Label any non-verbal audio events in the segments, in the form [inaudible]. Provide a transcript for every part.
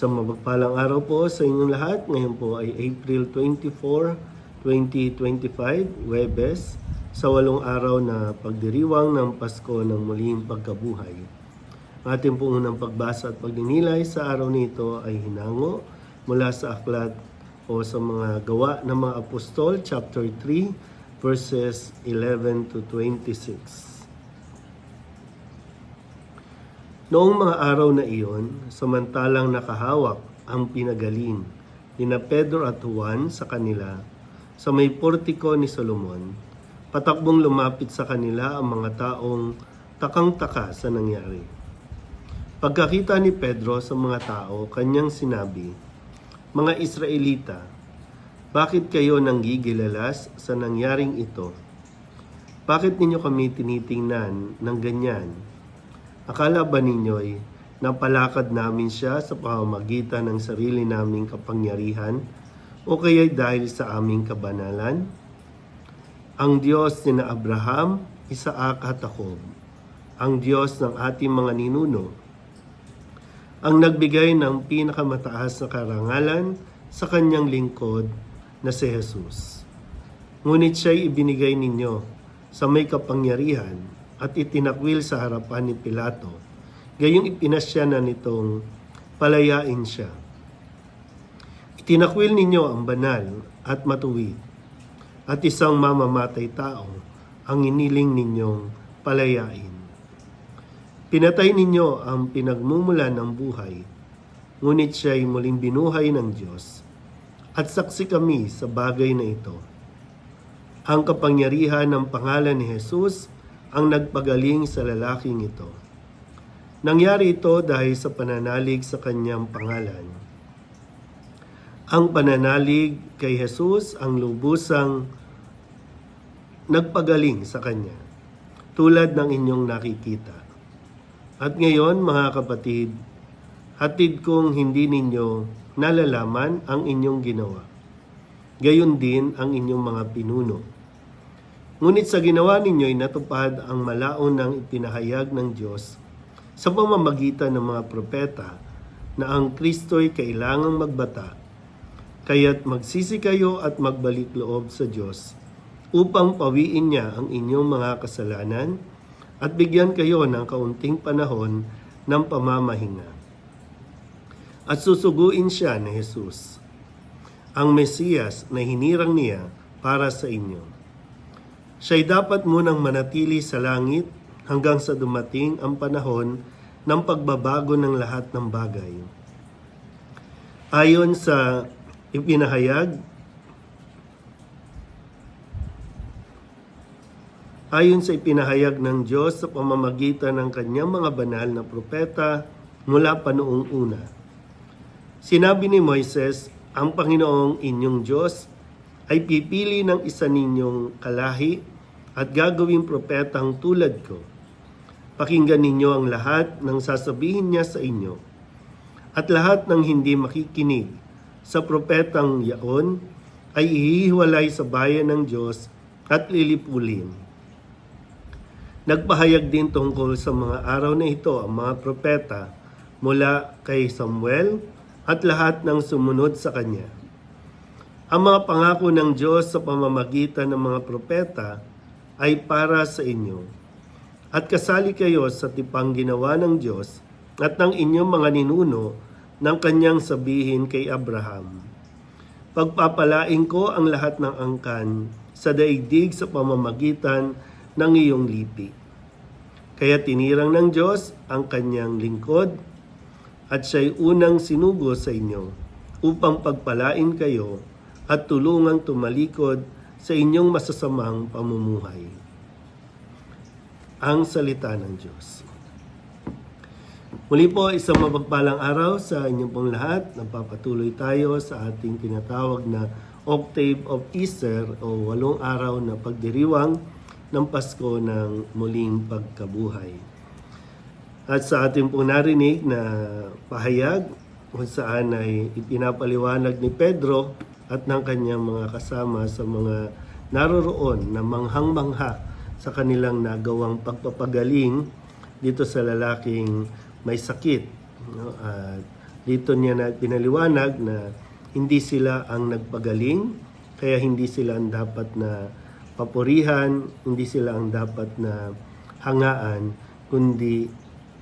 Sa mapagpalang araw po sa inyong lahat. Ngayon po ay April 24, 2025, Webes, sa walong araw na pagdiriwang ng Pasko ng muling pagkabuhay. Ating pong unang pagbasa at pagninilay sa araw nito ay hinango mula sa aklat o sa mga gawa ng mga apostol, chapter 3, verses 11 to 26. Noong mga araw na iyon, samantalang nakahawak ang pinagaling ni na Pedro at Juan sa kanila sa may portiko ni Solomon, patakbong lumapit sa kanila ang mga taong takang-taka sa nangyari. Pagkakita ni Pedro sa mga tao, kanyang sinabi, Mga Israelita, bakit kayo nanggigilalas sa nangyaring ito? Bakit ninyo kami tinitingnan ng ganyan? Akala ba ninyo'y napalakad namin siya sa pamamagitan ng sarili naming kapangyarihan o kaya'y dahil sa aming kabanalan? Ang Diyos ni na Abraham, Isaac at Jacob, ang Diyos ng ating mga ninuno, ang nagbigay ng pinakamataas na karangalan sa kanyang lingkod na si Jesus. Ngunit siya'y ibinigay ninyo sa may kapangyarihan at itinakwil sa harapan ni Pilato. Gayong ipinasya na nitong palayain siya. Itinakwil ninyo ang banal at matuwid at isang mamamatay tao ang iniling ninyong palayain. Pinatay ninyo ang pinagmumulan ng buhay, ngunit siya'y muling binuhay ng Diyos at saksi kami sa bagay na ito. Ang kapangyarihan ng pangalan ni Jesus ang nagpagaling sa lalaking ito. Nangyari ito dahil sa pananalig sa kanyang pangalan. Ang pananalig kay Jesus ang lubusang nagpagaling sa kanya, tulad ng inyong nakikita. At ngayon, mga kapatid, hatid kong hindi ninyo nalalaman ang inyong ginawa. Gayon din ang inyong mga pinuno. Ngunit sa ginawa ninyo'y natupad ang malaon ng ipinahayag ng Diyos sa pamamagitan ng mga propeta na ang Kristo'y kailangang magbata, kaya't magsisi kayo at magbalik loob sa Diyos upang pawiin niya ang inyong mga kasalanan at bigyan kayo ng kaunting panahon ng pamamahinga. At susuguin siya ni Jesus, ang Mesiyas na hinirang niya para sa inyo. Siya'y dapat munang manatili sa langit hanggang sa dumating ang panahon ng pagbabago ng lahat ng bagay. Ayon sa ipinahayag Ayon sa ipinahayag ng Diyos sa pamamagitan ng kanyang mga banal na propeta mula pa noong una. Sinabi ni Moises, ang Panginoong inyong Diyos ay pipili ng isa ninyong kalahi at gagawing propetang tulad ko. Pakinggan ninyo ang lahat ng sasabihin niya sa inyo. At lahat ng hindi makikinig sa propetang yaon ay ihihiwalay sa bayan ng Diyos at lilipulin. Nagpahayag din tungkol sa mga araw na ito ang mga propeta mula kay Samuel at lahat ng sumunod sa kanya. Ang mga pangako ng Diyos sa pamamagitan ng mga propeta ay para sa inyo. At kasali kayo sa tipang ginawa ng Diyos at ng inyong mga ninuno ng kanyang sabihin kay Abraham. Pagpapalain ko ang lahat ng angkan sa daigdig sa pamamagitan ng iyong lipi. Kaya tinirang ng Diyos ang kanyang lingkod at siya'y unang sinugo sa inyo upang pagpalain kayo at tulungang tumalikod sa inyong masasamang pamumuhay. Ang salita ng Diyos. Muli po, isang mapagpalang araw sa inyong pong lahat. Napapatuloy tayo sa ating tinatawag na Octave of Easter o walong araw na pagdiriwang ng Pasko ng muling pagkabuhay. At sa ating pong narinig na pahayag kung saan ay ipinapaliwanag ni Pedro at ng kanyang mga kasama sa mga naroroon na manghang-mangha sa kanilang nagawang pagpapagaling dito sa lalaking may sakit. No? At Dito niya na pinaliwanag na hindi sila ang nagpagaling, kaya hindi sila ang dapat na papurihan, hindi sila ang dapat na hangaan, kundi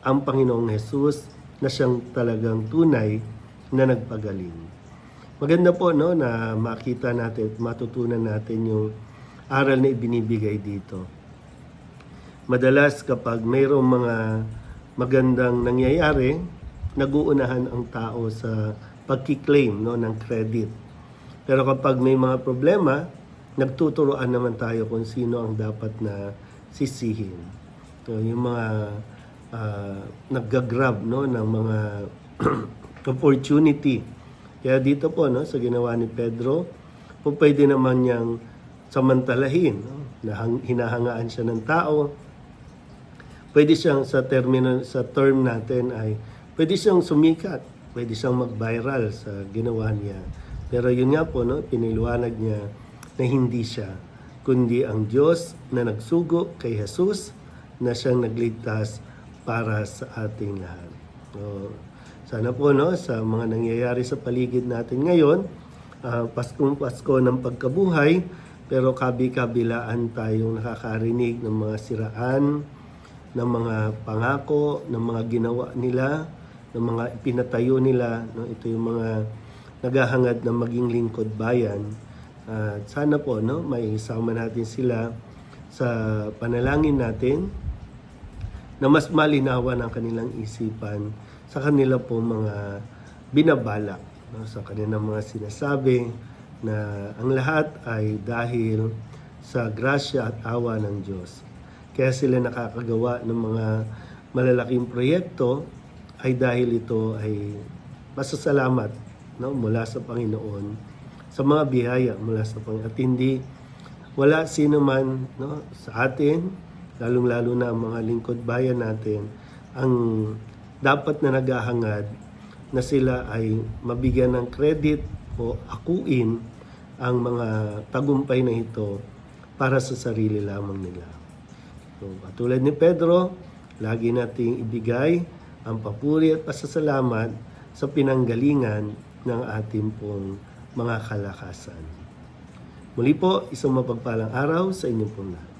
ang Panginoong Jesus na siyang talagang tunay na nagpagaling. Maganda po no na makita natin at matutunan natin yung aral na ibinibigay dito. Madalas kapag mayroong mga magandang nangyayari, naguunahan ang tao sa pagkiklaim no, ng credit. Pero kapag may mga problema, nagtuturoan naman tayo kung sino ang dapat na sisihin. So, yung mga uh, naggagrab no, ng mga [clears throat] opportunity. Kaya dito po no, sa ginawa ni Pedro, po pwede naman niyang samantalahin. No, na hang- hinahangaan siya ng tao, pwede siyang sa termino sa term natin ay pwede siyang sumikat, pwede siyang mag-viral sa ginawa niya. Pero yun nga po no, piniliwanag niya na hindi siya kundi ang Diyos na nagsugo kay Jesus na siyang nagligtas para sa ating lahat. So, sana po no sa mga nangyayari sa paligid natin ngayon, ah, Paskong Pasko ng pagkabuhay, pero kabi-kabilaan tayong nakakarinig ng mga siraan, ng mga pangako, ng mga ginawa nila, ng mga ipinatayo nila. No? Ito yung mga naghahangad na maging lingkod bayan. At sana po no, may isama natin sila sa panalangin natin na mas malinawan ang kanilang isipan sa kanila po mga binabalak, no? sa kanilang mga sinasabi na ang lahat ay dahil sa grasya at awa ng Diyos. Kaya sila nakakagawa ng mga malalaking proyekto ay dahil ito ay masasalamat no, mula sa Panginoon sa mga biyaya mula sa Panginoon. At hindi wala sino man no, sa atin, lalong-lalo na ang mga lingkod bayan natin, ang dapat na naghahangad na sila ay mabigyan ng credit o akuin ang mga tagumpay na ito para sa sarili lamang nila. So, katulad ni Pedro, lagi nating ibigay ang papuri at pasasalamat sa pinanggalingan ng ating pong mga kalakasan. Muli po, isang mapagpalang araw sa inyong pong lahat.